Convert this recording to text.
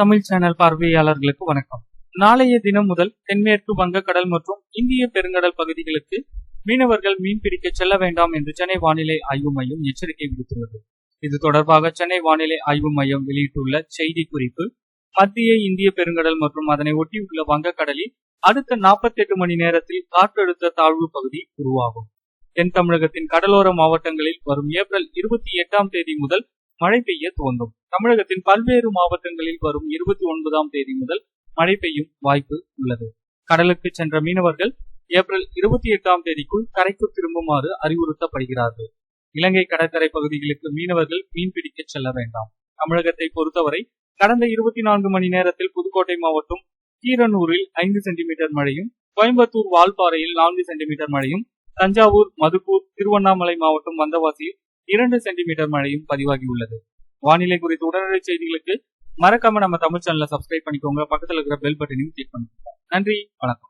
Tamil channel பார்வையாளர்களுக்கு வணக்கம். நாளைய தினம் முதல் தென்மேற்கு வங்கக்கடல் மற்றும் இந்திய பெருங்கடல் பகுதிகளுக்கு மீனவர்கள் மீன்பிடிக்க செல்ல வேண்டாம் என்று சென்னை வானிலை ஆய்வு மையம் எச்சரிக்கை விடுத்துள்ளது. இது தொடர்பாக சென்னை வானிலை ஆய்வு மையம் வெளியிட்டுள்ள செய்தி குறிப்பு மத்திய இந்திய பெருங்கடல் மற்றும் அதனை ஒட்டியுள்ள வங்கக்கடலில் அடுத்த 48 மணி நேரத்தில் காற்றழுத்த தாழ்வு பகுதி உருவாகும். தென் தமிழகத்தின் கடலோர மாவட்டங்களில் வரும் ஏப்ரல் இருபத்தி எட்டாம் தேதி முதல் மழை பெய்ய துவங்கும். தமிழகத்தின் பல்வேறு மாவட்டங்களில் வரும் இருபத்தி ஒன்பதாம் தேதி முதல் மழை பெய்யும் வாய்ப்பு உள்ளது. கடலுக்கு சென்ற மீனவர்கள் ஏப்ரல் இருபத்தி எட்டாம் தேதிக்குள் கரைக்கு திரும்புமாறு அறிவுறுத்தப்படுகிறார்கள். இலங்கை கடற்கரை பகுதிகளுக்கு மீனவர்கள் மீன்பிடிக்க செல்ல வேண்டாம். தமிழகத்தை பொறுத்தவரை கடந்த இருபத்தி நான்கு மணி நேரத்தில் புதுக்கோட்டை மாவட்டம் கீரனூரில் ஐந்து சென்டிமீட்டர் மழையும் கோயம்புத்தூர் வால்பாறையில் நான்கு சென்டிமீட்டர் மழையும் தஞ்சாவூர் மதுக்கூர் திருவண்ணாமலை மாவட்டம் வந்தவாசியில் இரண்டு சென்டிமீட்டர் மழையும் பதிவாகியுள்ளது வானிலை குறித்த உடனடி செய்திகளுக்கு மறக்காம நம்ம தமிழ் சேனலை சப்ஸ்கிரைப் பண்ணிக்கோங்க. பக்கத்துல இருக்கிற பெல் பட்டனையும் கிளிக் பண்ணிக்கோங்க. நன்றி. வணக்கம்.